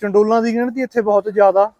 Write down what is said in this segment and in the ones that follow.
ਚੰਡੋਲਾਂ ਦੀ ਗਿਣਤੀ ਇੱਥੇ ਬਹੁਤ ਜ਼ਿਆਦਾ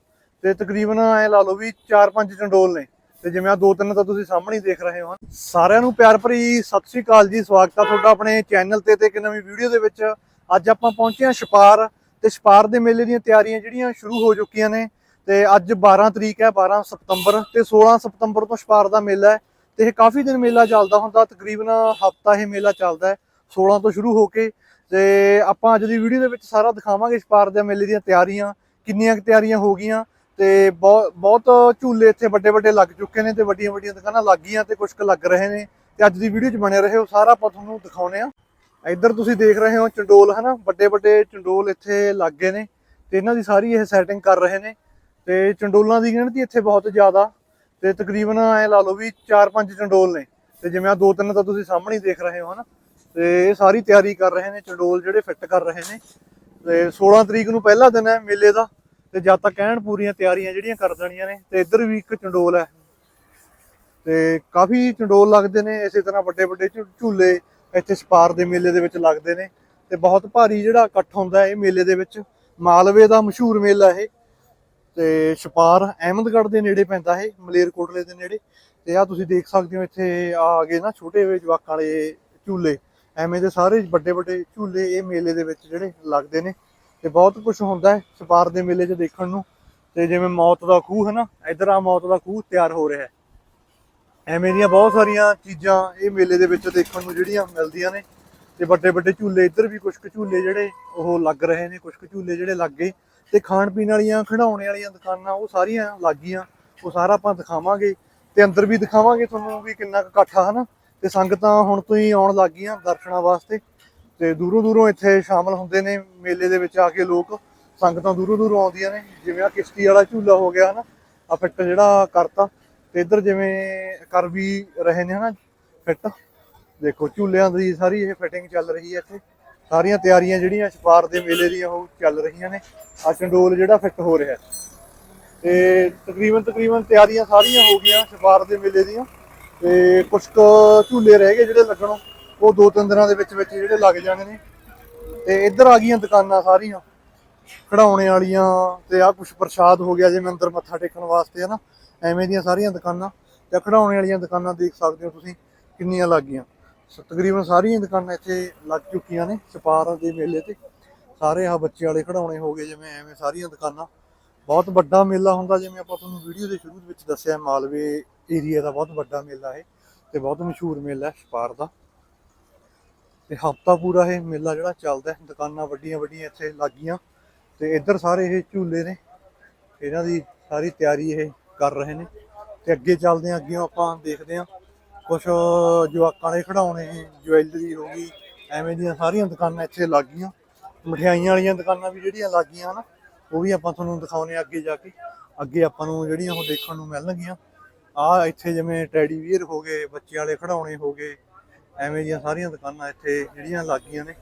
ਤੇ ਤਕਰੀਬਨ ਐ ਲਾ ਲਓ ਵੀ 4-5 ਚੰਡੋਲ ਨੇ। ਤੇ ਜਿਵੇਂ ਆ ਦੋ ਤਿੰਨ ਤਾਂ ਤੁਸੀਂ ਸਾਹਮਣੇ ਹੀ ਦੇਖ ਰਹੇ ਹੋ ਸਾਰਿਆਂ ਨੂੰ ਪਿਆਰ ਭਰੀ ਸਤਿ ਸ੍ਰੀ ਅਕਾਲ ਜੀ, ਸਵਾਗਤ ਆ ਤੁਹਾਡਾ ਆਪਣੇ ਚੈਨਲ ਤੇ ਤੇ ਇੱਕ ਨਵੀਂ ਵੀਡੀਓ ਦੇ ਵਿੱਚ। ਅੱਜ ਆਪਾਂ ਪਹੁੰਚੇ ਹਾਂ ਛਪਾਰ ਤੇ ਛਪਾਰ ਦੇ ਮੇਲੇ ਦੀਆਂ ਤਿਆਰੀਆਂ ਜਿਹੜੀਆਂ ਸ਼ੁਰੂ ਹੋ ਚੁੱਕੀਆਂ ਨੇ। ਤੇ ਅੱਜ 12 ਤਰੀਕ ਹੈ 12 ਸਤੰਬਰ ਤੇ 16 ਸਤੰਬਰ ਤੋਂ ਛਪਾਰ ਦਾ ਮੇਲਾ ਹੈ। ਤੇ ਇਹ ਕਾਫੀ ਦਿਨ ਮੇਲਾ ਚੱਲਦਾ ਹੁੰਦਾ, ਤਕਰੀਬਨ ਹਫਤਾ ਇਹ ਮੇਲਾ ਚੱਲਦਾ ਹੈ 16 ਤੋਂ ਸ਼ੁਰੂ ਹੋ ਕੇ ਤੇ ਆਪਾਂ ਅੱਜ ਦੀ ਵੀਡੀਓ ਦੇ ਵਿੱਚ ਸਾਰਾ ਦਿਖਾਵਾਂਗੇ ਛਪਾਰ ਦੇ ਮੇਲੇ ਦੀਆਂ ਤਿਆਰੀਆਂ, ਕਿੰਨੀਆਂ ਕੁ ਤਿਆਰੀਆਂ ਹੋ ਗਈਆਂ ਤੇ ਬਹੁਤ ਬਹੁਤ ਝੂਲੇ ਇੱਥੇ ਵੱਡੇ ਵੱਡੇ ਲੱਗ ਚੁੱਕੇ ਨੇ ਤੇ ਵੱਡੀਆਂ ਵੱਡੀਆਂ ਦੁਕਾਨਾਂ ਲੱਗ ਗਈਆਂ ਤੇ ਕੁਝ ਕੁ ਲੱਗ ਰਹੇ ਨੇ ਤੇ ਅੱਜ ਦੀ ਵੀਡੀਓ 'ਚ ਬਣੇ ਰਹੇ ਹੋ ਸਾਰਾ ਆਪਾਂ ਤੁਹਾਨੂੰ ਦਿਖਾਉਨੇ ਆ ਇੱਧਰ ਤੁਸੀਂ ਦੇਖ ਰਹੇ ਹੋ ਚੰਡੋਲ, ਹਨਾ? ਵੱਡੇ ਵੱਡੇ ਚੰਡੋਲ ਇੱਥੇ ਲੱਗ ਗਏ ਨੇ ਤੇ ਇਹਨਾਂ ਦੀ ਸਾਰੀ ਇਹ ਸੈਟਿੰਗ ਕਰ ਰਹੇ ਨੇ ਤੇ ਚੰਡੋਲਾਂ ਦੀ ਗਿਣਤੀ ਇੱਥੇ ਬਹੁਤ ਜ਼ਿਆਦਾ ਤੇ ਤਕਰੀਬਨ ਐ ਲਾ ਲਓ ਵੀ 4-5 ਚੰਡੋਲ ਨੇ ਤੇ ਜਿਵੇਂ ਆ ਦੋ ਤਿੰਨ ਤਾਂ ਤੁਸੀਂ ਸਾਹਮਣੇ ਦੇਖ ਰਹੇ ਹੋ, ਹਨਾ? ਤੇ ਇਹ ਸਾਰੀ ਤਿਆਰੀ ਕਰ ਰਹੇ ਨੇ, ਚੰਡੋਲ ਜਿਹੜੇ ਫਿੱਟ ਕਰ ਰਹੇ ਨੇ। ਤੇ 16 ਤਰੀਕ ਨੂੰ ਪਹਿਲਾ ਦਿਨ ਹੈ ਮੇਲੇ ਦਾ, ਤੇ ਜਦ ਤੱਕ ਕਹਿਣ ਪੂਰੀਆਂ ਤਿਆਰੀਆਂ ਜਿਹੜੀਆਂ ਕਰ ਦੇਣੀਆਂ ਨੇ, ਤੇ ਇੱਧਰ ਵੀ ਇੱਕ ਚੰਡੋਲ ਹੈ। ਤੇ ਕਾਫੀ ਚੰਡੋਲ ਲੱਗਦੇ ਨੇ, ਇਸੇ ਤਰ੍ਹਾਂ ਵੱਡੇ ਵੱਡੇ ਝੂਲੇ ਇੱਥੇ ਛਪਾਰ ਦੇ ਮੇਲੇ ਦੇ ਵਿੱਚ ਲੱਗਦੇ ਨੇ। ਤੇ ਬਹੁਤ ਭਾਰੀ ਜਿਹੜਾ ਇਕੱਠ ਹੁੰਦਾ ਹੈ ਇਹ ਮੇਲੇ ਦੇ ਵਿੱਚ, ਮਾਲਵੇ ਦਾ ਮਸ਼ਹੂਰ ਮੇਲਾ ਇਹ। ਤੇ ਛਪਾਰ ਅਹਿਮਦਗੜ੍ਹ ਦੇ ਨੇੜੇ ਪੈਂਦਾ ਇਹ, ਮਲੇਰਕੋਟਲੇ ਦੇ ਨੇੜੇ। ਤੇ ਆ ਤੁਸੀਂ ਦੇਖ ਸਕਦੇ ਹੋ ਇੱਥੇ ਆ ਗਏ ਨਾ ਛੋਟੇ ਜਿਹੇ ਜਵਾਕਾਂ ਵਾਲੇ ਝੂਲੇ। ਐਵੇਂ ਦੇ ਸਾਰੇ ਵੱਡੇ ਵੱਡੇ ਝੂਲੇ ਇਹ ਮੇਲੇ ਦੇ ਵਿੱਚ ਜਿਹੜੇ ਲੱਗਦੇ ਨੇ ਤੇ ਬਹੁਤ ਕੁਝ ਹੁੰਦਾ ਹੈ ਛਪਾਰ ਦੇ ਮੇਲੇ 'ਚ ਦੇਖਣ ਨੂੰ ਤੇ ਜਿਵੇਂ ਮੌਤ ਦਾ ਖੂਹ ਹੈ ਨਾ, ਇਧਰ ਆ ਮੌਤ ਦਾ ਖੂਹ ਤਿਆਰ ਹੋ ਰਿਹਾ ਹੈ। ਐਵੇਂ ਦੀਆਂ ਬਹੁਤ ਸਾਰੀਆਂ ਚੀਜ਼ਾਂ ਇਹ ਮੇਲੇ ਦੇ ਵਿੱਚ ਦੇਖਣ ਨੂੰ ਜਿਹੜੀਆਂ ਮਿਲਦੀਆਂ ਨੇ ਤੇ ਵੱਡੇ ਵੱਡੇ ਝੂਲੇ, ਇੱਧਰ ਵੀ ਕੁਝ ਕੁ ਝੂਲੇ ਜਿਹੜੇ ਉਹ ਲੱਗ ਰਹੇ ਨੇ ਕੁਝ ਕੁ ਝੂਲੇ ਜਿਹੜੇ ਲੱਗ ਗਏ ਤੇ ਖਾਣ ਪੀਣ ਵਾਲੀਆਂ, ਖਿਡੌਣੇ ਵਾਲੀਆਂ ਦੁਕਾਨਾਂ ਉਹ ਸਾਰੀਆਂ ਲੱਗ ਗਈਆਂ ਉਹ ਸਾਰਾ ਆਪਾਂ ਦਿਖਾਵਾਂਗੇ ਤੇ ਅੰਦਰ ਵੀ ਦਿਖਾਵਾਂਗੇ ਤੁਹਾਨੂੰ ਵੀ ਕਿੰਨਾ ਕੁ ਇਕੱਠ ਹਨਾ ਤੇ ਸੰਗਤਾਂ ਹੁਣ ਤੋਂ ਹੀ ਆਉਣ ਲੱਗ ਗਈਆਂ ਦਰਸ਼ਨਾਂ ਵਾਸਤੇ ਤੇ ਦੂਰੋਂ ਦੂਰੋਂ ਇੱਥੇ ਸ਼ਾਮਲ ਹੁੰਦੇ ਨੇ ਮੇਲੇ ਦੇ ਵਿੱਚ ਆ ਕੇ ਲੋਕ। ਸੰਗਤਾਂ ਦੂਰੋਂ ਦੂਰੋਂ ਆਉਂਦੀਆਂ ਨੇ, ਜਿਵੇਂ ਆ ਕਿਸ਼ਤੀ ਵਾਲਾ ਝੂਲਾ ਹੋ ਗਿਆ ਹਨਾ ਆ ਫਿੱਟ ਜਿਹੜਾ ਕਰਤਾ। ਤੇ ਇੱਧਰ ਜਿਵੇਂ ਕਰ ਵੀ ਰਹੇ ਨੇ ਹਨਾ, ਫਿੱਟ। ਦੇਖੋ ਝੂਲਿਆਂ ਦੀ ਸਾਰੀ ਇਹ ਫਿਟਿੰਗ ਚੱਲ ਰਹੀ ਹੈ ਇੱਥੇ। ਸਾਰੀਆਂ ਤਿਆਰੀਆਂ ਜਿਹੜੀਆਂ ਛਪਾਰ ਦੇ ਮੇਲੇ ਦੀਆਂ ਉਹ ਚੱਲ ਰਹੀਆਂ ਨੇ। ਆ ਚੰਡੋਲ ਜਿਹੜਾ ਫਿੱਟ ਹੋ ਰਿਹਾ। ਤੇ ਤਕਰੀਬਨ ਤਕਰੀਬਨ ਤਿਆਰੀਆਂ ਸਾਰੀਆਂ ਹੋ ਗਈਆਂ ਛਪਾਰ ਦੇ ਮੇਲੇ ਦੀਆਂ। ਤੇ ਕੁਝ ਕੁ ਝੂਲੇ ਰਹਿ ਗਏ ਜਿਹੜੇ ਲੱਗਣੋਂ। ਉਹ ਦੋ ਤਿੰਨ ਦਿਨਾਂ ਦੇ ਵਿੱਚ ਵਿੱਚ ਜਿਹੜੇ ਲੱਗ ਜਾਣੇ ਨੇ। ਤੇ ਇੱਧਰ ਆ ਗਈਆਂ ਦੁਕਾਨਾਂ ਸਾਰੀਆਂ। ਖੜਾਉਣੇ ਵਾਲੀਆਂ ਤੇ ਆ ਕੁਝ ਪ੍ਰਸ਼ਾਦ ਹੋ ਗਿਆ, ਜਿਵੇਂ ਅੰਦਰ ਮੱਥਾ ਟੇਕਣ ਵਾਸਤੇ ਹੈ ਨਾ ਐਵੇਂ ਦੀਆਂ ਸਾਰੀਆਂ ਦੁਕਾਨਾਂ। ਤੇ ਖੜਾਉਣੇ ਵਾਲੀਆਂ ਦੁਕਾਨਾਂ ਦੇਖ ਸਕਦੇ ਹੋ ਤੁਸੀਂ, ਕਿੰਨੀਆਂ ਲੱਗ ਗਈਆਂ। ਸ- ਤਕਰੀਬਨ ਸਾਰੀਆਂ ਦੁਕਾਨਾਂ ਇੱਥੇ ਲੱਗ ਚੁੱਕੀਆਂ ਨੇ, ਛਪਾਰ ਦੇ ਮੇਲੇ ਤੇ। ਸਾਰੇ ਆ ਬੱਚੇ ਵਾਲੇ ਖੜਾਉਣੇ ਹੋ ਗਏ, ਜਿਵੇਂ ਐਵੇਂ ਸਾਰੀਆਂ ਦੁਕਾਨਾਂ। ਬਹੁਤ ਵੱਡਾ ਮੇਲਾ ਹੁੰਦਾ, ਜਿਵੇਂ ਆਪਾਂ ਤੁਹਾਨੂੰ ਵੀਡੀਓ ਦੇ ਸ਼ੁਰੂ ਦੇ ਵਿੱਚ ਦੱਸਿਆ, ਮਾਲਵੇ ਏਰੀਆ ਦਾ ਬਹੁਤ ਵੱਡਾ ਮੇਲਾ ਹੈ ਤੇ ਬਹੁਤ ਮਸ਼ਹੂਰ ਮੇਲਾ ਹੈ ਛਪਾਰ ਦਾ। ਤੇ ਹਫਤਾ ਪੂਰਾ ਇਹ ਮੇਲਾ ਜਿਹੜਾ ਚੱਲਦਾ ਹੈ, ਦੁਕਾਨਾਂ ਵੱਡੀਆਂ ਵੱਡੀਆਂ ਇੱਥੇ ਲੱਗੀਆਂ ਤੇ ਇੱਧਰ ਸਾਰੇ ਇਹ ਝੂਲੇ ਨੇ, ਇਹਨਾਂ ਦੀ ਸਾਰੀ ਤਿਆਰੀ ਇਹ ਕਰ ਰਹੇ ਨੇ ਤੇ ਅੱਗੇ ਚੱਲਦੇ ਹਾਂ ਅੱਗੇ ਆਪਾਂ ਦੇਖਦੇ ਹਾਂ ਕੁਝ ਜਵਾਕਾਂ ਦੇ ਖਿਡੌਣੇ ਜੁਐਲਰੀ ਹੋ ਗਈ, ਐਵੇਂ ਦੀਆਂ ਸਾਰੀਆਂ ਦੁਕਾਨਾਂ ਇੱਥੇ ਲੱਗ ਗਈਆਂ ਮਠਿਆਈਆਂ ਵਾਲੀਆਂ ਦੁਕਾਨਾਂ ਵੀ ਜਿਹੜੀਆਂ ਲੱਗ ਗਈਆਂ ਨਾ ਉਹ ਵੀ ਆਪਾਂ ਤੁਹਾਨੂੰ ਦਿਖਾਉਣੇ ਅੱਗੇ ਜਾ ਕੇ। ਅੱਗੇ ਆਪਾਂ ਨੂੰ ਜਿਹੜੀਆਂ ਉਹ ਦੇਖਣ ਨੂੰ ਮਿਲਣਗੀਆਂ। ਆ ਇੱਥੇ ਜਿਵੇਂ ਟੈਡੀ ਵੀਅਰ ਹੋ ਗਏ, ਬੱਚੇ ਵਾਲੇ ਖਿਡੌਣੇ ਹੋ ਗਏ, ਐਵੇਂ ਦੀਆਂ ਸਾਰੀਆਂ ਦੁਕਾਨਾਂ ਇੱਥੇ ਜਿਹੜੀਆਂ ਲੱਗ ਗਈਆਂ ਨੇ।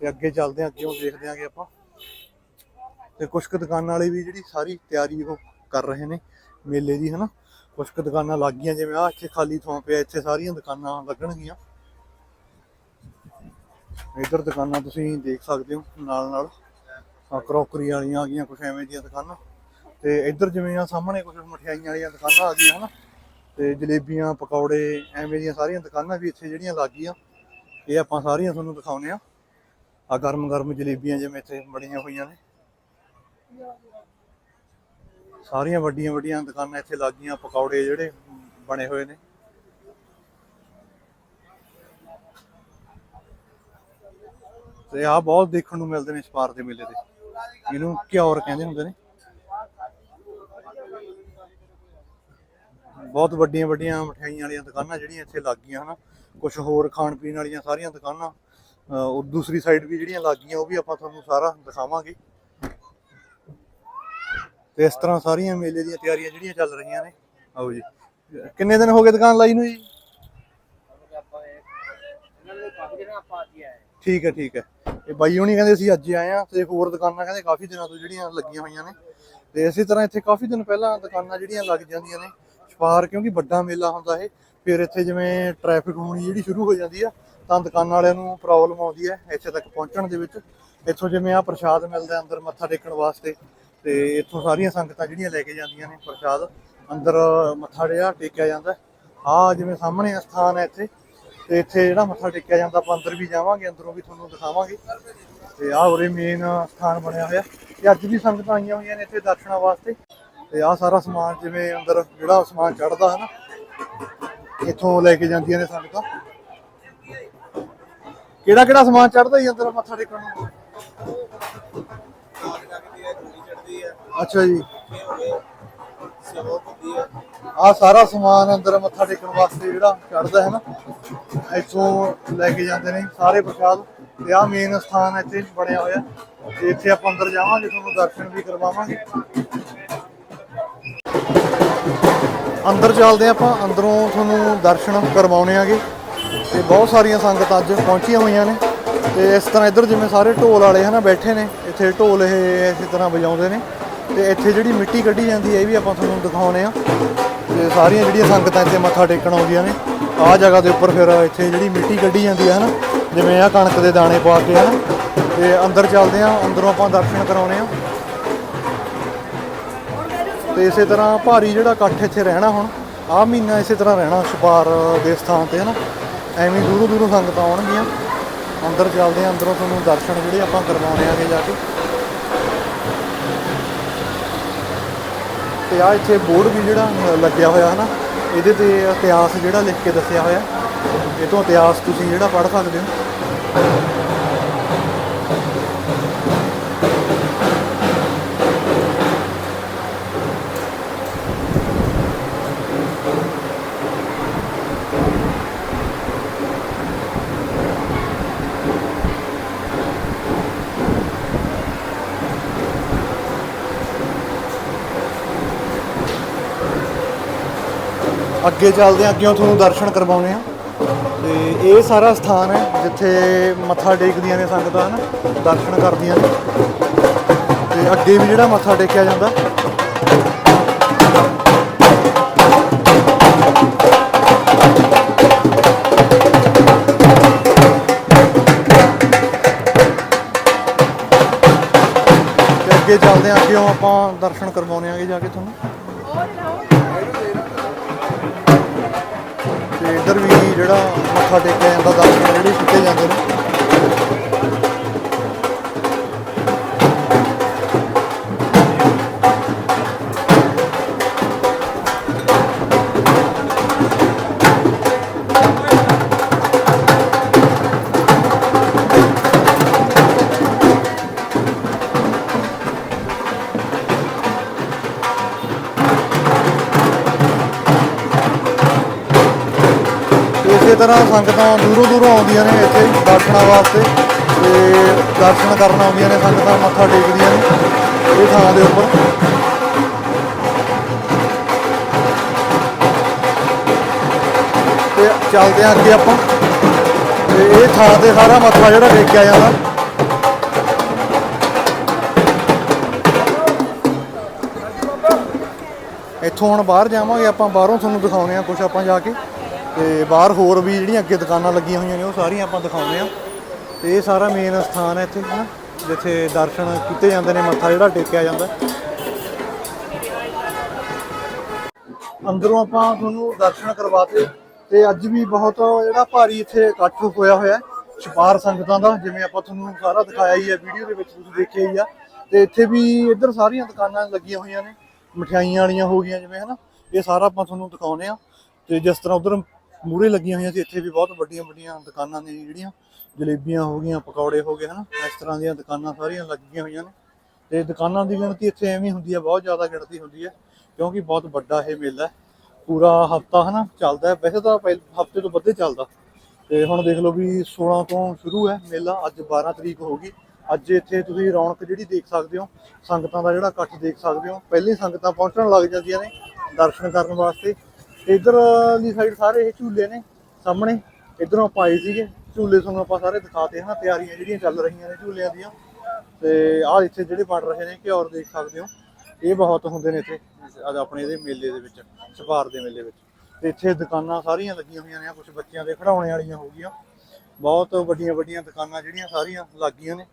ਤੇ ਅੱਗੇ ਚੱਲਦੇ ਹਾਂ, ਅੱਗੇ ਉਹ ਦੇਖਦੇ ਆਂਗੇ ਆਪਾਂ। ਤੇ ਕੁਝ ਕੁ ਦੁਕਾਨਾਂ ਵਾਲੇ ਵੀ ਜਿਹੜੀ ਸਾਰੀ ਤਿਆਰੀ ਉਹ ਕਰ ਰਹੇ ਨੇ ਮੇਲੇ ਦੀ, ਹਨਾ? ਕੁਝ ਕੁ ਦੁਕਾਨਾਂ ਲੱਗ ਜਿਵੇਂ ਆ ਇੱਥੇ ਖਾਲੀ ਥਾਂ ਪਿਆ, ਇੱਥੇ ਸਾਰੀਆਂ ਦੁਕਾਨਾਂ ਲੱਗਣਗੀਆਂ। ਇੱਧਰ ਦੁਕਾਨਾਂ ਤੁਸੀਂ ਦੇਖ ਸਕਦੇ ਹੋ ਨਾਲ ਨਾਲ ਆ ਕਰੋਕਰੀ ਵਾਲੀਆਂ ਆ ਗਈਆਂ ਕੁਝ ਐਵੇਂ ਦੀਆਂ ਦੁਕਾਨਾਂ। ਤੇ ਇੱਧਰ ਜਿਵੇਂ ਆ ਸਾਹਮਣੇ ਕੁਝ ਮਠਿਆਈਆਂ ਵਾਲੀਆਂ ਦੁਕਾਨਾਂ ਆ ਗਈਆਂ, ਹਨਾ? ਤੇ ਜਲੇਬੀਆਂ, ਪਕੌੜੇ, ਐਵੇਂ ਦੀਆਂ ਸਾਰੀਆਂ ਦੁਕਾਨਾਂ ਵੀ ਇੱਥੇ ਜਿਹੜੀਆਂ ਲੱਗ ਗਈਆਂ। ਇਹ ਆਪਾਂ ਸਾਰੀਆਂ ਤੁਹਾਨੂੰ ਦਿਖਾਉਨੇ ਆ ਆ ਗਰਮ ਗਰਮ ਜਲੇਬੀਆਂ ਜਿਵੇਂ ਇੱਥੇ ਬੜੀਆਂ ਹੋਈਆਂ ਨੇ। ਸਾਰੀਆਂ ਵੱਡੀਆਂ ਵੱਡੀਆਂ ਦੁਕਾਨਾਂ ਇੱਥੇ ਲੱਗ ਗਈਆਂ, ਪਕੌੜੇ ਜਿਹੜੇ ਬਣੇ ਹੋਏ ਨੇ। ਤੇ ਆ ਬਹੁਤ ਦੇਖਣ ਨੂੰ ਮਿਲਦੇ ਨੇ ਇਸ ਪਾਰ ਦੇ ਮੇਲੇ ਤੇ। ਇਹਨੂੰ ਘਿਓਰ ਕਹਿੰਦੇ ਹੁੰਦੇ ਨੇ। ਬਹੁਤ ਵੱਡੀਆਂ ਵੱਡੀਆਂ ਮਠਿਆਈਆਂ ਵਾਲੀਆਂ ਦੁਕਾਨਾਂ ਜਿਹੜੀਆਂ ਇੱਥੇ ਲੱਗ ਗਈਆਂ, ਹਨਾ। ਕੁਝ ਹੋਰ ਖਾਣ ਪੀਣ ਵਾਲੀਆਂ ਸਾਰੀਆਂ ਦੁਕਾਨਾਂ ਉਹ ਦੂਸਰੀ ਸਾਈਡ ਵੀ ਜਿਹੜੀਆਂ ਲੱਗ ਗਈਆਂ, ਉਹ ਵੀ ਆਪਾਂ ਤੁਹਾਨੂੰ ਸਾਰਾ ਦਿਖਾਵਾਂਗੇ। ਤੇ ਇਸ ਤਰ੍ਹਾਂ ਸਾਰੀਆਂ ਮੇਲੇ ਦੀਆਂ ਤਿਆਰੀਆਂ ਜਿਹੜੀਆਂ ਚੱਲ ਰਹੀਆਂ ਨੇ। ਆਓ ਜੀ। ਕਿੰਨੇ ਦਿਨ ਹੋ ਗਏ ਦੁਕਾਨ ਲਾਈ ਨੂੰ ਜੀ? ਠੀਕ ਹੈ ਠੀਕ ਹੈ। ਇਹ ਬਾਈ ਹੁਣੀ ਕਹਿੰਦੇ ਅਸੀਂ ਅੱਜ ਆਏ ਆ ਤੇ ਹੋਰ ਦੁਕਾਨਾਂ ਕਹਿੰਦੇ ਕਾਫੀ ਦਿਨਾਂ ਤੋਂ ਜਿਹੜੀਆਂ ਲੱਗੀਆਂ ਹੋਈਆਂ ਨੇ। ਤੇ ਇਸੇ ਤਰ੍ਹਾਂ ਇੱਥੇ ਕਾਫੀ ਦਿਨ ਪਹਿਲਾਂ ਦੁਕਾਨਾਂ ਜਿਹੜੀਆਂ ਲੱਗ ਜਾਂਦੀਆਂ ਨੇ। ਛਪਾਰ ਕਿਉਂਕਿ ਵੱਡਾ ਮੇਲਾ ਹੁੰਦਾ ਇਹ, ਫਿਰ ਇੱਥੇ ਜਿਵੇਂ ਟ੍ਰੈਫਿਕ ਹੋਣੀ ਜਿਹੜੀ ਸ਼ੁਰੂ ਹੋ ਜਾਂਦੀ ਆ, ਤਾਂ ਦੁਕਾਨਾਂ ਵਾਲਿਆਂ ਨੂੰ ਪ੍ਰੋਬਲਮ ਆਉਂਦੀ ਹੈ ਇੱਥੇ ਤੱਕ ਪਹੁੰਚਣ ਦੇ ਵਿੱਚ। ਇੱਥੋਂ ਜਿਵੇਂ ਆ ਪ੍ਰਸ਼ਾਦ ਮਿਲਦਾ ਅੰਦਰ ਮੱਥਾ ਟੇਕਣ ਵਾਸਤੇ, ਤੇ ਇੱਥੋਂ ਸਾਰੀਆਂ ਸੰਗਤਾਂ ਜਿਹੜੀਆਂ ਲੈ ਕੇ ਜਾਂਦੀਆਂ ਨੇ ਪ੍ਰਸ਼ਾਦ, ਅੰਦਰ ਮੱਥਾ ਜਿਹੜਾ ਟੇਕਿਆ ਜਾਂਦਾ। ਆ ਜਿਵੇਂ ਸਾਹਮਣੇ ਸਥਾਨ ਹੈ ਇੱਥੇ ਤੇ ਇੱਥੇ ਜਿਹੜਾ ਮੱਥਾ ਟੇਕਿਆ ਜਾਂਦਾ, ਆਪਾਂ ਅੰਦਰ ਵੀ ਜਾਵਾਂਗੇ, ਅੰਦਰੋਂ ਵੀ ਤੁਹਾਨੂੰ ਦਿਖਾਵਾਂਗੇ। ਤੇ ਆਹ ਉਰੇ ਮੇਨ ਸਥਾਨ ਬਣਿਆ ਹੋਇਆ। ਤੇ ਅੱਜ ਵੀ ਸੰਗਤਾਂ ਆਈਆਂ ਹੋਈਆਂ ਨੇ ਇੱਥੇ ਦਰਸ਼ਨਾਂ ਵਾਸਤੇ। ਤੇ ਆਹ ਸਾਰਾ ਸਮਾਨ ਜਿਵੇਂ ਅੰਦਰ ਜਿਹੜਾ ਸਮਾਨ ਚੜਦਾ ਹੈ ਨਾ, ਇੱਥੋਂ ਲੈ ਕੇ ਜਾਂਦੀਆਂ ਨੇ ਸੰਗਤਾਂ। ਕਿਹੜਾ ਕਿਹੜਾ ਸਮਾਨ ਚੜਦਾ ਜੀ ਅੰਦਰ ਮੱਥਾ ਟੇਕਣ ਨੂੰ? ਅੱਛਾ ਜੀ। ਆ ਸਾਰਾ ਸਮਾਨ ਅੰਦਰ ਮੱਥਾ ਟੇਕਣ ਵਾਸਤੇ ਜਿਹੜਾ ਚੜਦਾ ਹੈ ਨਾ ਇੱਥੋਂ ਲੈ ਕੇ ਜਾਂਦੇ ਨੇ ਸਾਰੇ ਪ੍ਰਸ਼ਾਦ ਤੇ ਆ ਮੇਨ ਸਥਾਨ ਇੱਥੇ ਬਣਿਆ ਹੋਇਆ। ਤੇ ਇੱਥੇ ਆਪਾਂ ਅੰਦਰ ਜਾਵਾਂਗੇ, ਤੁਹਾਨੂੰ ਦਰਸ਼ਨ ਵੀ ਕਰਵਾਵਾਂਗੇ। ਅੰਦਰ ਚੱਲਦੇ ਹਾਂ ਆਪਾਂ, ਅੰਦਰੋਂ ਤੁਹਾਨੂੰ ਦਰਸ਼ਨ ਕਰਵਾਉਣੇ ਆਗੇ। ਤੇ ਬਹੁਤ ਸਾਰੀਆਂ ਸੰਗਤਾਂ ਅੱਜ ਪਹੁੰਚੀਆਂ ਹੋਈਆਂ ਨੇ। ਤੇ ਇਸ ਤਰ੍ਹਾਂ ਇੱਧਰ ਜਿਵੇਂ ਸਾਰੇ ਢੋਲ ਵਾਲੇ ਹਨਾ ਬੈਠੇ ਨੇ, ਇੱਥੇ ਢੋਲ ਇਹ ਇਸੇ ਤਰ੍ਹਾਂ ਵਜਾਉਂਦੇ ਨੇ। ਤੇ ਇੱਥੇ ਜਿਹੜੀ ਮਿੱਟੀ ਕੱਢੀ ਜਾਂਦੀ ਹੈ, ਇਹ ਵੀ ਆਪਾਂ ਤੁਹਾਨੂੰ ਦਿਖਾਉਣੇ ਆ। ਤੇ ਸਾਰੀਆਂ ਜਿਹੜੀਆਂ ਸੰਗਤਾਂ ਇੱਥੇ ਮੱਥਾ ਟੇਕਣ ਆਉਂਦੀਆਂ ਨੇ। ਆਹ ਜਗ੍ਹਾ ਦੇ ਉੱਪਰ ਫਿਰ ਇੱਥੇ ਜਿਹੜੀ ਮਿੱਟੀ ਕੱਢੀ ਜਾਂਦੀ ਹੈ ਹਨਾ, ਜਿਵੇਂ ਆ ਕਣਕ ਦੇ ਦਾਣੇ ਪਾ ਕੇ ਹਨਾ, ਤੇ ਅੰਦਰ ਚੱਲਦੇ ਆ, ਅੰਦਰੋਂ ਆਪਾਂ ਦਰਸ਼ਨ ਕਰਾਉਣੇ ਆ। ਤੇ ਇਸੇ ਤਰ੍ਹਾਂ ਭਾਰੀ ਜਿਹੜਾ ਇਕੱਠ ਇੱਥੇ ਰਹਿਣਾ ਹੁਣ, ਆਹ ਮਹੀਨਾ ਇਸੇ ਤਰ੍ਹਾਂ ਰਹਿਣਾ ਛਪਾਰ ਦੇ ਸਥਾਨ ਤੇ ਹਨਾ, ਐਵੇਂ ਦੂਰੋਂ ਦੂਰੋਂ ਸੰਗਤਾਂ ਆਉਣਗੀਆਂ। ਅੰਦਰ ਚੱਲਦੇ ਆ, ਅੰਦਰੋਂ ਤੁਹਾਨੂੰ ਦਰਸ਼ਨ ਜਿਹੜੇ ਆਪਾਂ ਕਰਵਾਉਣੇ ਆਗੇ ਜਾ ਕੇ। ਤੇ ਆ ਇੱਥੇ ਬੋਰਡ ਵੀ ਜਿਹੜਾ ਲੱਗਿਆ ਹੋਇਆ ਹਨਾ ਇਹਦੇ ਤੇ ਇਤਿਹਾਸ ਜਿਹੜਾ ਲਿਖ ਕੇ ਦੱਸਿਆ ਹੋਇਆ, ਇਹ ਤੋਂ ਇਤਿਹਾਸ ਤੁਸੀਂ ਜਿਹੜਾ ਪੜ੍ਹ ਸਕਦੇ ਹੋ। ਅੱਗੇ ਚੱਲਦੇ ਹਾਂ, ਅੱਗੇੋਂ ਤੁਹਾਨੂੰ ਦਰਸ਼ਨ ਕਰਵਾਉਣੇ ਆ ਤੇ ਇਹ ਸਾਰਾ ਸਥਾਨ ਹੈ, ਜਿੱਥੇ ਮੱਥਾ ਟੇਕਦੀਆਂ ਨੇ ਸੰਗਤਾਂ, ਹਨ? ਦਰਸ਼ਨ ਕਰਦੀਆਂ ਨੇ। ਤੇ ਅੱਗੇ ਵੀ ਜਿਹੜਾ ਮੱਥਾ ਟੇਕਿਆ ਜਾਂਦਾ। ਤੇ ਅੱਗੇ ਚੱਲਦੇ ਹਾਂ, ਅੱਗੇ ਆਪਾਂ ਦਰਸ਼ਨ ਕਰਵਾਉਣੇ ਆਗੇ ਜਾ ਕੇ ਤੁਹਾਨੂੰ। ਤੇ ਇੱਧਰ ਵੀ ਜਿਹੜਾ ਮੱਥਾ ਟੇਕਿਆ ਜਾਂਦਾ ਦਰਸ਼ਨ ਜਿਹੜੇ ਕੀਤੇ ਜਾਂਦੇ ਨੇ। ਇਸੇ ਤਰ੍ਹਾਂ ਸੰਗਤਾਂ ਦੂਰੋਂ ਦੂਰੋਂ ਆਉਂਦੀਆਂ ਨੇ ਇੱਥੇ ਦਰਸ਼ਨਾਂ ਵਾਸਤੇ ਤੇ ਦਰਸ਼ਨ ਕਰਨ ਆਉਂਦੀਆਂ ਨੇ, ਸੰਗਤਾਂ ਮੱਥਾ ਟੇਕਦੀਆਂ ਨੇ ਇਹ ਥਾਂ ਦੇ ਉੱਪਰ। ਤੇ ਚੱਲਦੇ ਹਾਂ ਅੱਗੇ ਆਪਾਂ। ਤੇ ਇਹ ਥਾਂ ਤੇ ਸਾਰਾ ਮੱਥਾ ਜਿਹੜਾ ਟੇਕਿਆ ਜਾਂਦਾ। ਇੱਥੋਂ ਹੁਣ ਬਾਹਰ ਜਾਵਾਂਗੇ, ਆਪਾਂ ਬਾਹਰੋਂ ਤੁਹਾਨੂੰ ਦਿਖਾਉਣੇ ਆ ਕੁਝ ਆਪਾਂ ਜਾ ਕੇ। ਤੇ ਬਾਹਰ ਹੋਰ ਵੀ ਜਿਹੜੀਆਂ ਅੱਗੇ ਦੁਕਾਨਾਂ ਲੱਗੀਆਂ ਹੋਈਆਂ ਨੇ, ਉਹ ਸਾਰੀਆਂ ਆਪਾਂ ਦਿਖਾਉਂਦੇ ਆ ਤੇ ਇਹ ਸਾਰਾ ਮੇਨ ਸਥਾਨ ਹੈ ਇੱਥੇ, ਹਨਾ? ਜਿੱਥੇ ਦਰਸ਼ਨ ਕੀਤੇ ਜਾਂਦੇ ਨੇ, ਮੱਥਾ ਜਿਹੜਾ ਟੇਕਿਆ ਜਾਂਦਾ। ਅੰਦਰੋਂ ਆਪਾਂ ਤੁਹਾਨੂੰ ਦਰਸ਼ਨ ਕਰਵਾਤੇ, ਤੇ ਅੱਜ ਵੀ ਬਹੁਤ ਜਿਹੜਾ ਭਾਰੀ ਇੱਥੇ ਇਕੱਠ ਹੋਇਆ ਹੋਇਆ ਛਪਾਰ ਸੰਗਤਾਂ ਦਾ, ਜਿਵੇਂ ਆਪਾਂ ਤੁਹਾਨੂੰ ਸਾਰਾ ਦਿਖਾਇਆ ਹੀ ਹੈ ਵੀਡੀਓ ਦੇ ਵਿੱਚ ਤੁਸੀਂ ਦੇਖਿਆ ਹੀ ਆ। ਤੇ ਇੱਥੇ ਵੀ ਇੱਧਰ ਸਾਰੀਆਂ ਦੁਕਾਨਾਂ ਲੱਗੀਆਂ ਹੋਈਆਂ ਨੇ, ਮਠਿਆਈਆਂ ਵਾਲੀਆਂ ਹੋ ਗਈਆਂ, ਜਿਵੇਂ, ਹਨਾ? ਇਹ ਸਾਰਾ ਆਪਾਂ ਤੁਹਾਨੂੰ ਦਿਖਾਉਨੇ ਆ ਤੇ ਜਿਸ ਤਰ੍ਹਾਂ ਉਧਰ ਮੂਰੇ ਲੱਗੀਆਂ ਹੋਈਆਂ ਸੀ, ਇੱਥੇ ਵੀ ਬਹੁਤ ਵੱਡੀਆਂ ਵੱਡੀਆਂ ਦੁਕਾਨਾਂ ਨੇ ਜਿਹੜੀਆਂ, ਜਲੇਬੀਆਂ ਹੋ ਗਈਆਂ, ਪਕੌੜੇ ਹੋ ਗਏ, ਹਨਾ? ਇਸ ਤਰ੍ਹਾਂ ਦੀਆਂ ਦੁਕਾਨਾਂ ਸਾਰੀਆਂ ਲੱਗੀਆਂ ਹੋਈਆਂ ਨੇ। ਤੇ ਦੁਕਾਨਾਂ ਦੀ ਗਿਣਤੀ ਇੱਥੇ ਐਵੇਂ ਹੁੰਦੀ ਹੈ, ਬਹੁਤ ਜ਼ਿਆਦਾ ਗਿਣਤੀ ਹੁੰਦੀ ਹੈ, ਕਿਉਂਕਿ ਬਹੁਤ ਵੱਡਾ ਇਹ ਮੇਲਾ ਹੈ। ਪੂਰਾ ਹਫਤਾ, ਹਨਾ, ਚੱਲਦਾ ਹੈ। ਵੈਸੇ ਤਾਂ ਹਫ਼ਤੇ ਤੋਂ ਵੱਧ ਚੱਲਦਾ। ਤੇ ਹੁਣ ਦੇਖ ਲਓ ਵੀ 16 ਤੋਂ ਸ਼ੁਰੂ ਹੈ ਮੇਲਾ, ਅੱਜ 12 ਤਰੀਕ ਹੋ ਗਈ। ਅੱਜ ਇੱਥੇ ਤੁਸੀਂ ਰੌਣਕ ਜਿਹੜੀ ਦੇਖ ਸਕਦੇ ਹੋ, ਸੰਗਤਾਂ ਦਾ ਜਿਹੜਾ ਇਕੱਠ ਦੇਖ ਸਕਦੇ ਹੋ। ਪਹਿਲੀ ਸੰਗਤਾਂ ਪਹੁੰਚਣ ਲੱਗ ਜਾਂਦੀਆਂ ਨੇ ਦਰਸ਼ਨ ਕਰਨ ਵਾਸਤੇ। ਇਧਰਲੀ ਸਾਈਡ ਸਾਰੇ ਇਹ ਝੂਲੇ ਨੇ ਸਾਹਮਣੇ। ਇਧਰੋਂ ਆਪਾਂ ਆਏ ਸੀਗੇ। ਝੂਲੇ ਤੁਹਾਨੂੰ ਆਪਾਂ ਸਾਰੇ ਦਿਖਾਤੇ ਹਨਾ, ਤਿਆਰੀਆਂ ਜਿਹੜੀਆਂ ਚੱਲ ਰਹੀਆਂ ਨੇ ਝੂਲਿਆਂ ਦੀਆਂ। ਤੇ ਆਹ ਇੱਥੇ ਜਿਹੜੇ ਬਣ ਰਹੇ ਨੇ ਘਿਓਰ ਦੇਖ ਸਕਦੇ ਹੋ। ਇਹ ਬਹੁਤ ਹੁੰਦੇ ਨੇ ਇੱਥੇ, ਅੱਜ ਆਪਣੇ ਇਹਦੇ ਮੇਲੇ ਦੇ ਵਿੱਚ ਛਪਾਰ ਦੇ ਮੇਲੇ ਵਿੱਚ। ਤੇ ਇੱਥੇ ਦੁਕਾਨਾਂ ਸਾਰੀਆਂ ਲੱਗੀਆਂ ਹੋਈਆਂ ਨੇ ਕੁਝ ਬੱਚਿਆਂ ਦੇ ਖਿਡੌਣੇ ਵਾਲੀਆਂ ਹੋ ਗਈਆਂ। ਬਹੁਤ ਵੱਡੀਆਂ ਵੱਡੀਆਂ ਦੁਕਾਨਾਂ ਜਿਹੜੀਆਂ ਸਾਰੀਆਂ ਲੱਗੀਆਂ ਨੇ।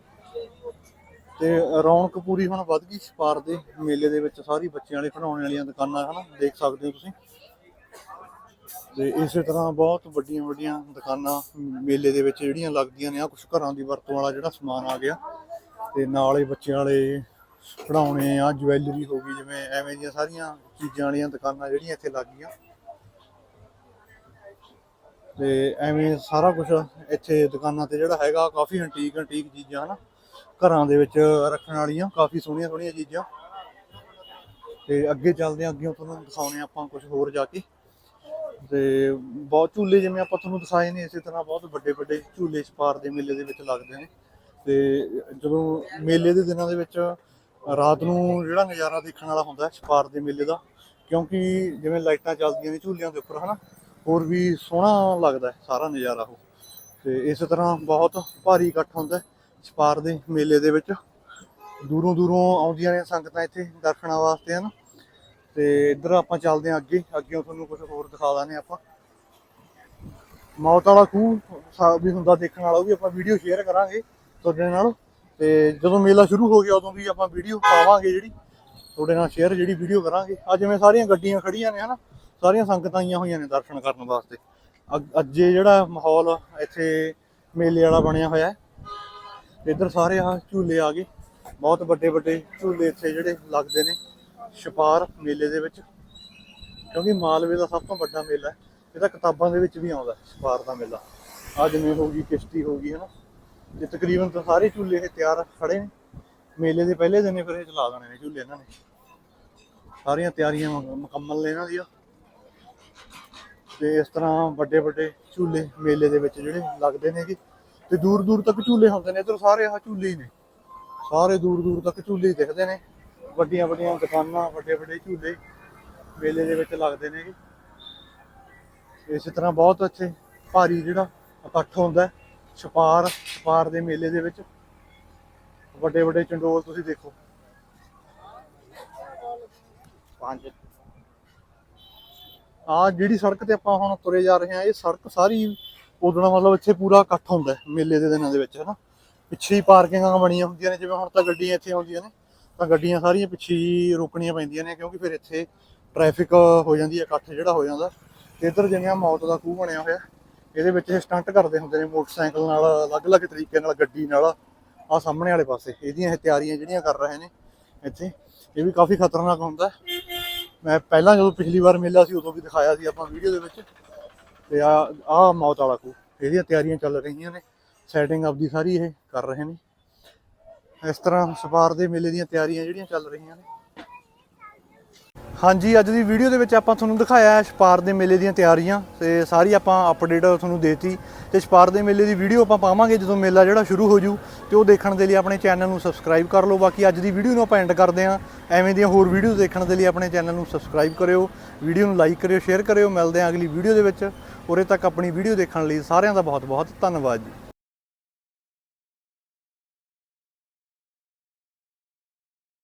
ਤੇ ਰੌਣਕ ਪੂਰੀ ਹੁਣ ਵੱਧ ਗਈ। ਛਪਾਰ ਦੇ ਮੇਲੇ ਦੇ ਵਿੱਚ ਸਾਰੀ ਬੱਚਿਆਂ ਵਾਲੇ ਖਿਡੌਣੇ ਵਾਲੀਆਂ ਦੁਕਾਨਾਂ, ਹਨਾ, ਦੇਖ ਸਕਦੇ ਹੋ ਤੁਸੀਂ। ਤੇ ਇਸੇ ਤਰ੍ਹਾਂ ਬਹੁਤ ਵੱਡੀਆਂ ਵੱਡੀਆਂ ਦੁਕਾਨਾਂ ਮੇਲੇ ਦੇ ਵਿੱਚ ਜਿਹੜੀਆਂ ਲੱਗਦੀਆਂ ਨੇ ਆ ਕੁਝ ਘਰਾਂ ਦੀ ਵਰਤੋਂ ਵਾਲਾ ਜਿਹੜਾ ਸਮਾਨ ਆ ਗਿਆ। ਤੇ ਨਾਲ ਬੱਚਿਆਂ ਵਾਲੇ ਖਿਡੌਣੇ ਆ ਜਵੈਲਰੀ ਹੋ ਗਈ, ਜਿਵੇਂ ਐਵੇਂ ਦੀਆਂ ਸਾਰੀਆਂ ਚੀਜ਼ਾਂ ਵਾਲੀਆਂ ਦੁਕਾਨਾਂ ਜਿਹੜੀਆਂ ਇੱਥੇ ਲੱਗ ਗਈਆਂ। ਤੇ ਐਵੇਂ ਸਾਰਾ ਕੁਝ ਇੱਥੇ ਦੁਕਾਨਾਂ ਤੇ ਜਿਹੜਾ ਹੈਗਾ, ਕਾਫੀ ਐਂਟੀਕ ਐਂਟੀਕ ਚੀਜ਼ਾਂ ਹਨਾ, ਘਰਾਂ ਦੇ ਵਿੱਚ ਰੱਖਣ ਵਾਲੀਆਂ, ਕਾਫੀ ਸੋਹਣੀਆਂ ਸੋਹਣੀਆਂ ਚੀਜ਼ਾਂ। ਤੇ ਅੱਗੇ ਚੱਲਦੇ ਹਾਂ ਅੱਗੇ ਤੁਹਾਨੂੰ ਦਿਖਾਉਣੇ ਆਪਾਂ ਕੁਝ ਹੋਰ ਜਾ ਕੇ। ਤੇ ਬਹੁਤ ਝੂਲੇ ਜਿਵੇਂ ਆਪਾਂ ਤੁਹਾਨੂੰ ਦਿਖਾਏ ਨੇ ਇਸੇ ਤਰ੍ਹਾਂ ਬਹੁਤ ਵੱਡੇ ਵੱਡੇ ਝੂਲੇ ਛਪਾਰ ਦੇ ਮੇਲੇ ਦੇ ਵਿੱਚ ਲੱਗਦੇ ਨੇ। ਤੇ ਜਦੋਂ ਮੇਲੇ ਦੇ ਦਿਨਾਂ ਦੇ ਵਿੱਚ ਰਾਤ ਨੂੰ ਜਿਹੜਾ ਨਜ਼ਾਰਾ ਦੇਖਣ ਵਾਲਾ ਹੁੰਦਾ ਹੈ ਛਪਾਰ ਦੇ ਮੇਲੇ ਦਾ, ਕਿਉਂਕਿ ਜਿਵੇਂ ਲਾਈਟਾਂ ਚੱਲਦੀਆਂ ਨੇ ਝੂਲਿਆਂ ਦੇ ਉੱਪਰ, ਹਨਾ, ਹੋਰ ਵੀ ਸੋਹਣਾ ਲੱਗਦਾ ਸਾਰਾ ਨਜ਼ਾਰਾ ਉਹ। ਤੇ ਇਸੇ ਤਰ੍ਹਾਂ ਬਹੁਤ ਭਾਰੀ ਇਕੱਠ ਹੁੰਦਾ ਹੈ ਛਪਾਰ ਦੇ ਮੇਲੇ ਦੇ ਵਿੱਚ। ਦੂਰੋਂ ਦੂਰੋਂ ਆਉਂਦੀਆਂ ਨੇ ਸੰਗਤਾਂ ਇੱਥੇ ਦਰਸ਼ਨਾਂ ਵਾਸਤੇ, ਹਨ। ਤੇ ਇੱਧਰ ਆਪਾਂ ਚੱਲਦੇ ਹਾਂ ਅੱਗੇ ਅੱਗੇ ਤੁਹਾਨੂੰ ਕੁਝ ਹੋਰ ਦਿਖਾ ਦਾਂਗੇ ਆਪਾਂ। ਮੌਤ ਵਾਲਾ ਖੂਹ ਵੀ ਹੁੰਦਾ ਦੇਖਣ ਵਾਲਾ, ਉਹ ਵੀ ਆਪਾਂ ਵੀਡੀਓ ਸ਼ੇਅਰ ਕਰਾਂਗੇ ਤੁਹਾਡੇ ਨਾਲ। ਤੇ ਜਦੋਂ ਮੇਲਾ ਸ਼ੁਰੂ ਹੋ ਗਿਆ, ਉਦੋਂ ਵੀ ਆਪਾਂ ਵੀਡੀਓ ਪਾਵਾਂਗੇ ਜਿਹੜੀ, ਤੁਹਾਡੇ ਨਾਲ ਸ਼ੇਅਰ ਜਿਹੜੀ ਵੀਡੀਓ ਕਰਾਂਗੇ। ਆ ਜਿਵੇਂ ਸਾਰੀਆਂ ਗੱਡੀਆਂ ਖੜੀਆਂ ਨੇ, ਹਨਾ? ਸਾਰੀਆਂ ਸੰਗਤਾਂ ਆਈਆਂ ਹੋਈਆਂ ਨੇ ਦਰਸ਼ਨ ਕਰਨ ਵਾਸਤੇ। ਅ- ਅੱਜ ਜਿਹੜਾ ਮਾਹੌਲ ਇੱਥੇ ਮੇਲੇ ਵਾਲਾ ਬਣਿਆ ਹੋਇਆ ਹੈ। ਇੱਧਰ ਸਾਰੇ ਆ ਝੂਲੇ ਆ ਗਏ। ਬਹੁਤ ਵੱਡੇ ਵੱਡੇ ਝੂਲੇ ਇੱਥੇ ਜਿਹੜੇ ਲੱਗਦੇ ਨੇ। ਛਪਾਰ ਮੇਲੇ ਦੇ ਵਿੱਚ, ਕਿਉਂਕਿ ਮਾਲਵੇ ਦਾ ਸਭ ਤੋਂ ਵੱਡਾ ਮੇਲਾ ਹੈ ਇਹ ਤਾਂ ਕਿਤਾਬਾਂ ਦੇ ਵਿੱਚ ਵੀ ਆਉਂਦਾ ਛਪਾਰ ਦਾ ਮੇਲਾ। ਆ ਜਿਵੇਂ ਹੋ ਗਈ ਕਿਸ਼ਤੀ ਹੋ ਗਈ, ਹਨਾ? ਤੇ ਤਕਰੀਬਨ ਤਾਂ ਸਾਰੇ ਝੂਲੇ ਇਹ ਤਿਆਰ ਖੜੇ ਨੇ। ਮੇਲੇ ਦੇ ਪਹਿਲੇ ਦਿਨ ਹੀ ਫਿਰ ਇਹ ਚਲਾ ਦੇਣੇ ਨੇ ਝੂਲੇ ਇਹਨਾਂ ਨੇ। ਸਾਰੀਆਂ ਤਿਆਰੀਆਂ ਮੁਕੰਮਲ ਨੇ ਇਹਨਾਂ ਦੀਆਂ। ਤੇ ਇਸ ਤਰ੍ਹਾਂ ਵੱਡੇ ਵੱਡੇ ਝੂਲੇ ਮੇਲੇ ਦੇ ਵਿੱਚ ਜਿਹੜੇ ਲੱਗਦੇ ਨੇਗੇ ਤੇ ਦੂਰ ਦੂਰ ਤੱਕ ਝੂਲੇ ਹੁੰਦੇ ਨੇ, ਇੱਧਰ ਸਾਰੇ ਆਹ ਝੂਲੇ ਹੀ ਨੇ। ਸਾਰੇ ਦੂਰ ਦੂਰ ਤੱਕ ਝੂਲੇ ਹੀ ਦਿਖਦੇ ਨੇ। ਵੱਡੀਆਂ ਵੱਡੀਆਂ ਦੁਕਾਨਾਂ ਵੱਡੇ ਵੱਡੇ ਝੂਲੇ ਮੇਲੇ ਦੇ ਵਿੱਚ ਲੱਗਦੇ ਨੇਗੇ ਇਸੇ ਤਰ੍ਹਾਂ ਬਹੁਤ ਇੱਥੇ ਭਾਰੀ ਜਿਹੜਾ ਇਕੱਠ ਹੁੰਦਾ ਛਪਾਰ ਛਪਾਰ ਦੇ ਮੇਲੇ ਦੇ ਵਿੱਚ। ਵੱਡੇ ਵੱਡੇ ਚੰਡੋਲ ਤੁਸੀਂ ਦੇਖੋ। ਪੰਜ। ਆ ਜਿਹੜੀ ਸੜਕ ਤੇ ਆਪਾਂ ਹੁਣ ਤੁਰੇ ਜਾ ਰਹੇ ਹਾਂ ਇਹ ਸੜਕ ਸਾਰੀ ਉਦੋਂ ਮਤਲਬ ਇੱਥੇ ਪੂਰਾ ਇਕੱਠ ਹੁੰਦਾ ਮੇਲੇ ਦੇ ਦਿਨਾਂ ਦੇ ਵਿੱਚ ਹਨਾ ਪਿੱਛੇ ਹੀ ਪਾਰਕਿੰਗਾਂ ਬਣੀਆਂ ਹੁੰਦੀਆਂ ਨੇ ਜਿਵੇਂ ਹੁਣ ਤਾਂ ਗੱਡੀਆਂ ਇੱਥੇ ਆਉਂਦੀਆਂ ਨੇ। ਤਾਂ ਗੱਡੀਆਂ ਸਾਰੀਆਂ ਪਿੱਛੇ ਹੀ ਰੋਕਣੀਆਂ ਪੈਂਦੀਆਂ ਨੇ, ਕਿਉਂਕਿ ਫਿਰ ਇੱਥੇ ਟ੍ਰੈਫਿਕ ਹੋ ਜਾਂਦੀ ਹੈ, ਇਕੱਠ ਜਿਹੜਾ ਹੋ ਜਾਂਦਾ। ਤੇ ਇੱਧਰ ਜਿਵੇਂ ਮੌਤ ਦਾ ਖੂਹ ਬਣਿਆ ਹੋਇਆ, ਇਹਦੇ ਵਿੱਚ ਇਹ ਸਟੰਟ ਕਰਦੇ ਹੁੰਦੇ ਨੇ ਮੋਟਰਸਾਈਕਲ ਨਾਲ, ਅਲੱਗ-ਅਲੱਗ ਤਰੀਕੇ ਨਾਲ, ਗੱਡੀ ਨਾਲ ਆ ਸਾਹਮਣੇ ਵਾਲੇ ਪਾਸੇ। ਇਹਦੀਆਂ ਇਹ ਤਿਆਰੀਆਂ ਜਿਹੜੀਆਂ ਕਰ ਰਹੇ ਨੇ ਇੱਥੇ, ਇਹ ਵੀ ਕਾਫੀ ਖਤਰਨਾਕ ਹੁੰਦਾ। ਮੈਂ ਪਹਿਲਾਂ ਜਦੋਂ ਪਿਛਲੀ ਵਾਰ ਮੇਲਾ ਸੀ, ਉਦੋਂ ਵੀ ਦਿਖਾਇਆ ਸੀ ਆਪਾਂ ਵੀਡੀਓ ਦੇ ਵਿੱਚ। ਤੇ ਆ ਆ ਮੌਤ ਵਾਲਾ ਖੂਹ, ਇਹਦੀਆਂ ਤਿਆਰੀਆਂ ਚੱਲ ਰਹੀਆਂ ਨੇ। ਸੈਟਿੰਗ ਆਪਦੀ ਸਾਰੀ ਇਹ ਕਰ ਰਹੇ ਨੇ। ਇਸ ਤਰ੍ਹਾਂ ਸਪਾਰ ਦੇ ਮੇਲੇ ਦੀਆਂ ਤਿਆਰੀਆਂ ਜਿਹੜੀਆਂ ਚੱਲ ਰਹੀਆਂ ਨੇ। ਹਾਂਜੀ, ਅੱਜ ਦੀ ਵੀਡੀਓ ਦੇ ਵਿੱਚ ਆਪਾਂ ਤੁਹਾਨੂੰ ਦਿਖਾਇਆ ਹੈ ਛਪਾਰ ਦੇ ਮੇਲੇ ਦੀਆਂ ਤਿਆਰੀਆਂ ਤੇ ਸਾਰੀ ਆਪਾਂ ਅਪਡੇਟ ਤੁਹਾਨੂੰ ਦੇਤੀ। ਤੇ ਛਪਾਰ ਦੇ ਮੇਲੇ ਦੀ ਵੀਡੀਓ ਆਪਾਂ ਪਾਵਾਂਗੇ ਜਦੋਂ ਮੇਲਾ ਜਿਹੜਾ ਸ਼ੁਰੂ ਹੋ ਜੂ ਤੇ ਉਹ ਦੇਖਣ ਦੇ ਲਈ ਆਪਣੇ ਚੈਨਲ ਨੂੰ ਸਬਸਕ੍ਰਾਈਬ ਕਰ ਲਓ। ਬਾਕੀ ਅੱਜ ਦੀ ਵੀਡੀਓ ਨੂੰ ਆਪਾਂ ਐਂਡ ਕਰਦੇ ਹਾਂ। ਐਵੇਂ ਦੀਆਂ ਹੋਰ ਵੀਡੀਓ ਦੇਖਣ ਦੇ ਲਈ ਆਪਣੇ ਚੈਨਲ ਨੂੰ ਸਬਸਕ੍ਰਾਈਬ ਕਰਿਓ। ਵੀਡੀਓ ਨੂੰ ਲਾਈਕ ਕਰਿਓ ਸ਼ੇਅਰ ਕਰਿਓ। ਮਿਲਦੇ ਹਾਂ ਅਗਲੀ ਵੀਡੀਓ ਦੇ ਵਿੱਚ। ਉਰੇ ਤੱਕ ਆਪਣੀ ਵੀਡੀਓ ਦੇਖਣ ਲਈ ਸਾਰਿਆਂ ਦਾ ਬਹੁਤ ਬਹੁਤ ਧੰਨਵਾਦ ਜੀ।